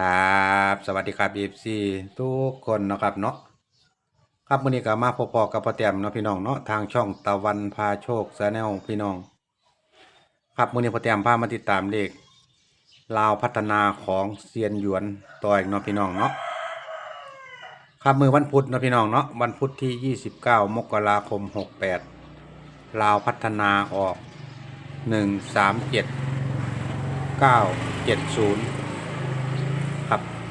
ครับ สวัสดีครับ FC ทุกคนนะครับเนาะครับมื้อนี้ก็มาพบๆกับพ่อแต้มเนาะพี่น้องเนาะทางช่องตะวันพาโชคแนลพี่น้อง ครับมื้อนี้พ่อแต้มพามาติดตามเลขลาวพัฒนาของเซียนหยวนต่ออีกเนาะพี่น้องเนาะครับมือวันพุธเนาะพี่น้องเนาะวันพุธที่ 29 มกราคม 68 ลาวพัฒนาออก 137 970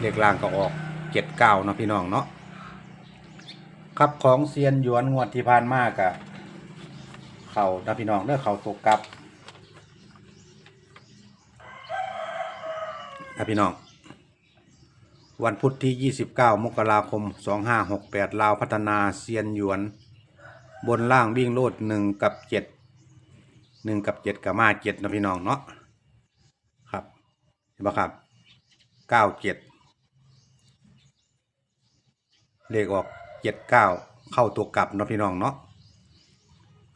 เลขล่างก็ออกเจ็ดเก้าเนาะพี่น้องเนาะครับของเซียนหยวนงวดที่ผ่านมากอะเข่านะพี่น้องเด้อเข่าตกกลับนะพี่น้องวันพุธที่ 29 มกราคม 2568 ลาวพัฒนาเซียนหยวน บนล่างวิ่งโลด 1 กับ 7 1 กับ 7กับมา7นะพี่น้องเนาะครับเห็นปะครับ 97 เจ็ดเลขออกเจ็ดเก้าเข้าตัวกลับเนาะพี่น้องเนาะ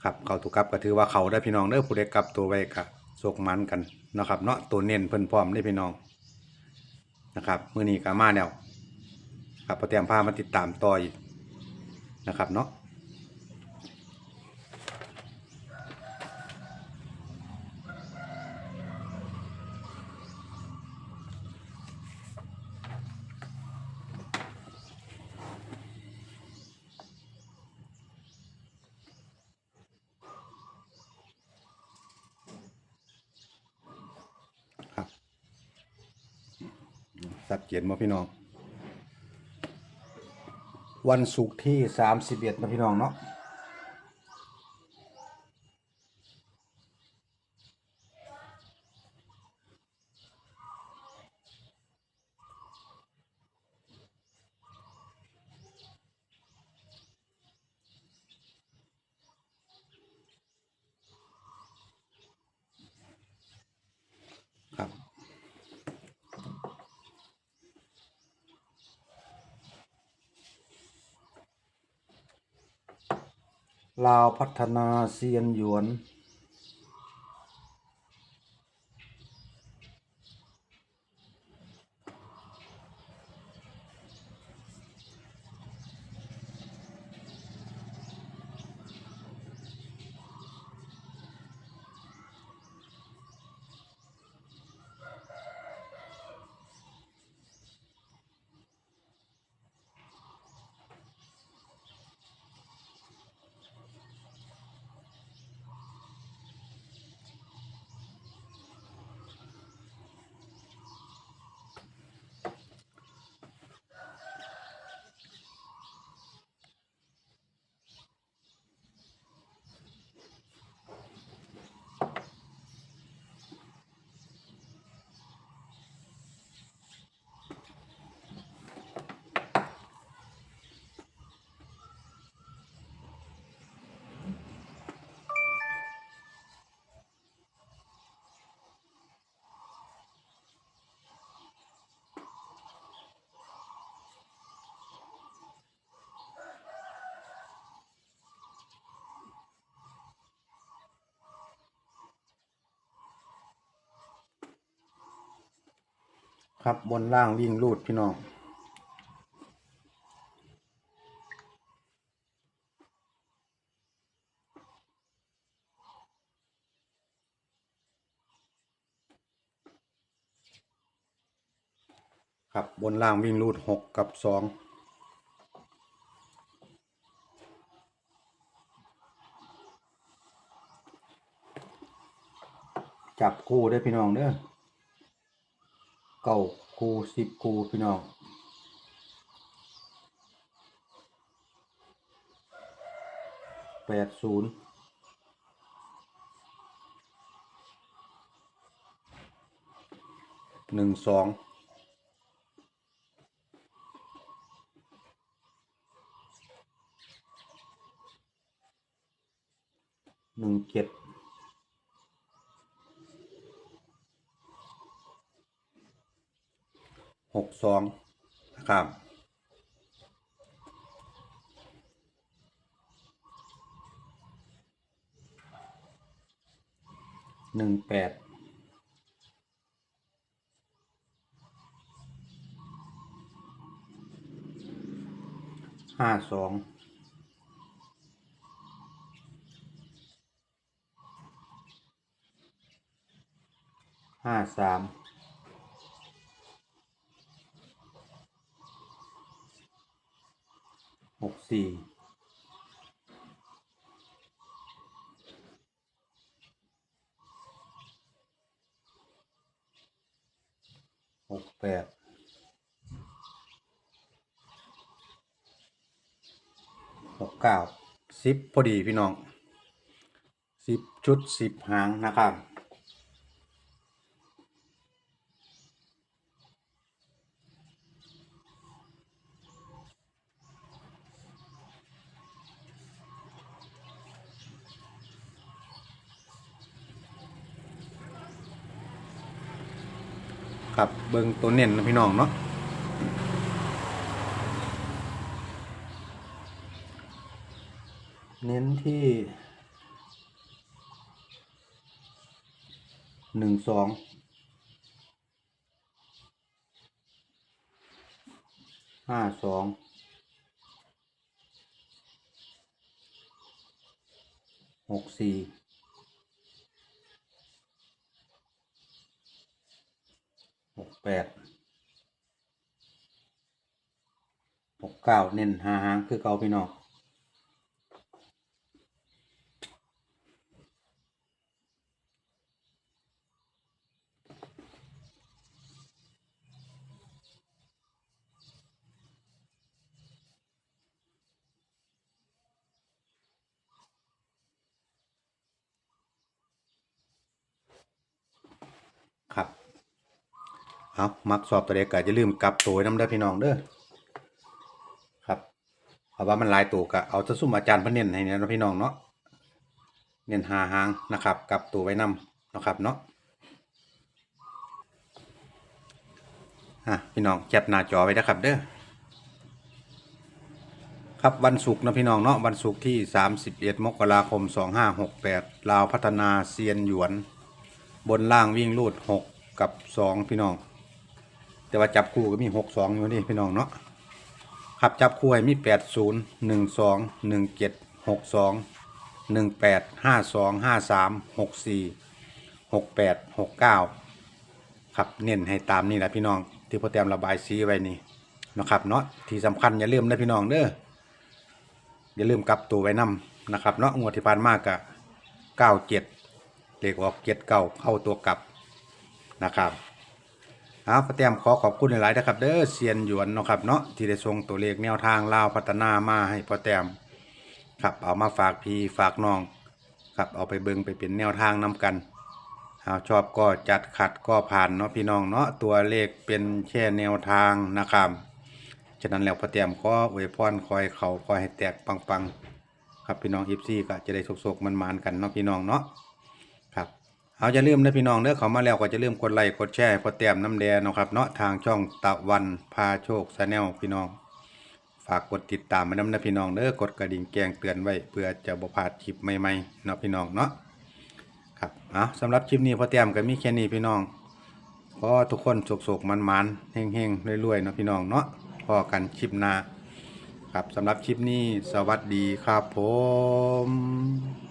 ครับเข้าตัวกลับก็ถือว่าเขาได้พี่น้องเด้อผู้ใดกลับตัวไว้กับโศกมันกันนะครับ เนาะตัวเน้นเพิ่นพร้อมได้พี่น้องนะครับมื้อนี้กามาแนวครับพอเตรียมพามาติดตามต่ออีกนะครับเนาะ สัดเจนมาพี่น้อง วันศุกร์ที่สามสิบเอ็ดนะพี่น้องเนาะ ลาวพัฒนาเซียนหยวน ครับบนล่างวิ่งรูดพี่น้องครับบนล่างวิ่งรูดหกกับสองจับคู่ได้พี่น้องเด้อ เก้าคูสิบคูพี่น้องแปดศูนย์หนึ่งสอง หกสองนะครับหนึ่งแปดห้าสองห้าสาม หกสี่หกแปดหกเก้าสิบพอดีพี่น้องสิบชุดสิบหางนะครับ ครับเบิ่งตัวเน้นนะพี่น้องเนาะเน้นที่หนึ่งสองห้าสองหกสี่ หก แปดหกเก้าเน้นหาหางคือเก่าพี่น้อง ครับ เอามักสอบตัวเด็กก็จะลืมกลับตัวน้ำเด้อพี่น้องเด้อครับเอาว่ามันลายตัวก็เอาจะซุ่มอาจารย์เพิ่นเน้นให้เนี่ยนะพี่น้องเนาะเน้นหาหางนะครับกลับตัวไว้นำนะครับเนาะอะพี่น้องแคปหน้าจอไว้นะครับเด้อครับวันศุกร์นะพี่น้องเนาะวันศุกร์ที่ 31 มกราคม 2568ลาวพัฒนาเซียนหยวน บนล่างวิ่งลูด 6 กับ 2 พี่น้อง แต่ว่าจับคู่ก็มี6 2อยู่นี่พี่น้องเนาะครับจับคู่ให้มี8 0 1 2 1 7 6 2 1 8 5 2 5 3 6 4 6 8 6 9ครับเน้นให้ตามนี่แหละพี่น้อง ที่พ่อแต้มระบายสีไว้นี่นะครับเนาะที่สำคัญอย่าลืมนะพี่น้องเด้ออย่าลืมกลับตัวไว้นํนะครับเนาะงวดที่ผ่านมากกะเก้าเจ็ดเลขออกเจ็ดเก้าเข้าตัวกลับนะครับ เอาพ่อแต้มขอขอบคุณหลายๆนะครับเด้อเซียนหยวนเนาะครับเนาะที่ได้ส่งตัวเลขแนวทางลาวพัฒนามาให้พ่อแต้มครับเอามาฝากพี่ฝากน้องครับเอาไปเบิงไปเป็นแนวทางนำกันเอาชอบก็จัดขัดก็ผ่านเนาะพี่น้องเนาะตัวเลขเป็นแค่แนวทางนะครับฉะนั้นแล้วพอเตรียมขออวยพรคอยเขาคอยให้แตกปังๆ ครับพี่น้องอีฟซี่ก็จะได้สุกๆมันมานๆกันเนาะพี่น้องเนาะ เอาอย่าลืมนะพี่น้องเด้อเขามาแล้วก็จะลืมกดไลค์กดแชร์ให้พอเตรียมน้ำแดงนะครับเนาะทางช่องตะวันพาโชคชาแนลพี่น้อง ฝากกดติดตามมาน้ำนะพี่น้องเด้อกดกระดิ่งแจ้งเตือนไว้เพื่อจะบ่พลาดคลิปใหม่ๆเนาะพี่น้องเนาะครับเอาสำหรับคลิปนี้พอเตรียมก็มีแค่นี้พี่น้องขอทุกคนโศกๆมันๆเฮงๆรวยๆเนาะพี่น้องเนาะพอกันคลิปหน้าครับสำหรับคลิปนี้สวัสดีครับผม